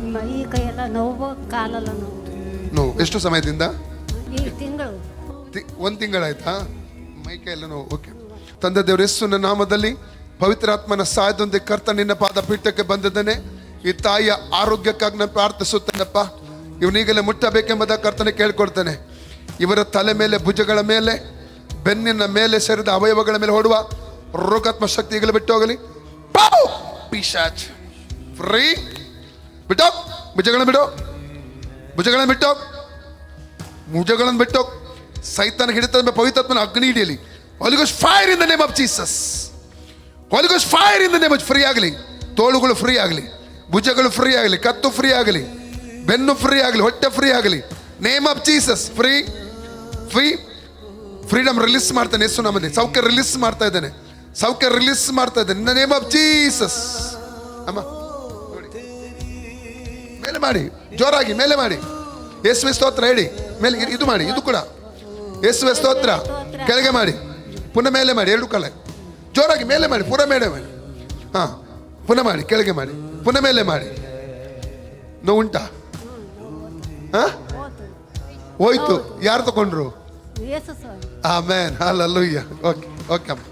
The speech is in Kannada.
ನೋವು ಕಾಲೆಲ್ಲ ನೋವು. ನೋವು. ಎಷ್ಟು ಸಮಯದಿಂದ? ಈ ತಿಂಗಳು. ತಿ- ಒಂದ್ ತಿಂಗಳಾಯ್ತಾ? ಮೈಕೈ ಎಲ್ಲ ನೋವು. ಓಕೆ. ತಂದೆ ದೇವರ ಯೇಸುವಿನ ನಾಮದಲ್ಲಿ ಪವಿತ್ರಾತ್ಮನ ಸಹಾಯದೊಂದಿಗೆ ಕರ್ತ ನಿನ್ನ ಪಾದ ಪೀಠಕ್ಕೆ ಬಂದಿದ್ದೇನೆ. ಈ ತಾಯಿಯ ಆರೋಗ್ಯಕ್ಕಾಗಿ ನಾನು ಪ್ರಾರ್ಥಿಸುತ್ತೇನಪ್ಪ. ಇವನೀಗಲೇ ಮುಟ್ಟಬೇಕೆಂಬುದ ಕರ್ತನೆ ಕೇಳ್ಕೊಡ್ತೇನೆ ಇವರ ತಲೆ ಮೇಲೆ ಭುಜಗಳ ಮೇಲೆ ಬೆನ್ನಿನ ಮೇಲೆ ಸೇರಿದ ಅವಯವಗಳ ಮೇಲೆ ಹೊಡುವ ರೋಗಾತ್ಮ ಶಕ್ತಿ ಈಗಲೇ ಬಿಟ್ಟು ಹೋಗಲಿ ಪಾವ್! ಪಿಶಾಚ್. ಫ್ರೀ. ಬಿಟ್ಟೋ ಭುಜಗಳನ್ನ ಬಿಡು ಭುಜಗಳನ್ನ ಬಿಟ್ಟು, ಭುಜಗಳನ್ನು ಬಿಟ್ಟು. ಸೈತಾನ ಹಿಡಿತದ ಪವಿತ್ರಾತ್ಮನ ಅಗ್ನಿ ಹಿಡಿಯಲಿ ಹೊಲಿಗೋಸ್ fire in the name of Jesus ಹೊಲಿಗೋಸ್ fire in the name free ಆಗಲಿ. ತೋಳುಗಳು ಫ್ರೀ ಆಗಲಿ. ಭುಜಗಳು ಫ್ರೀ ಆಗಲಿ. ಕತ್ತು ಫ್ರೀ ಆಗಲಿ. ಬೆನ್ನು ಫ್ರೀ ಆಗಲಿ. ಹೊಟ್ಟೆ ಫ್ರೀ ಆಗಲಿ. Name of Jesus free free freedom release ಮಾಡ್ತಾನೆ ಯೇಸು ನಮ್ಮಲ್ಲಿ. ಸೌಖ್ಯ ರಿಲೀಸ್ ಮಾಡ್ತಾ ಇದ್ದಾನೆ. ಸೌಖ್ಯ ರಿಲೀಸ್ ಮಾಡ್ತಾ ಇದ್ದಾನೆ. ಇನ್ ನೇಮ್ ಆಫ್ ಜೀಸಸ್ ಅಮ್ಮ. ಮಾಡಿ ಜೋರಾಗಿ ಮೇಲೆ ಮಾಡಿ. ಯೇಸುವೆ ಸ್ತೋತ್ರ ಹೇಳಿ ಮೇಲೆ ಇದು ಮಾಡಿ ಇದು ಕೂಡ. ಯೇಸುವೆ ಸ್ತೋತ್ರ ಕೆಳಗೆ ಮಾಡಿ ಪುನಃ ಮೇಲೆ ಮಾಡಿ ಎರಡು ಕಲೆ. ಜೋರಾಗಿ ಮೇಲೆ ಮಾಡಿ ಪುನಃ ಮೇಲೆ ಮಾಡಿ. ಹಾ ಪುನಃ ಮಾಡಿ ಕೆಳಗೆ ಮಾಡಿ ಪುನಃ ಮೇಲೆ ಮಾಡಿ. ನೋವು ಉಂಟಾ? ಹಾ? ಹೋಯ್ತು ಯಾರು ತಗೊಂಡ್ರು? ಆಮೇನ್ ಅಲ್ಲಲ್ಲೂಯ್ಯ ಓಕೆ ಓಕೆ ಅಮ್ಮ.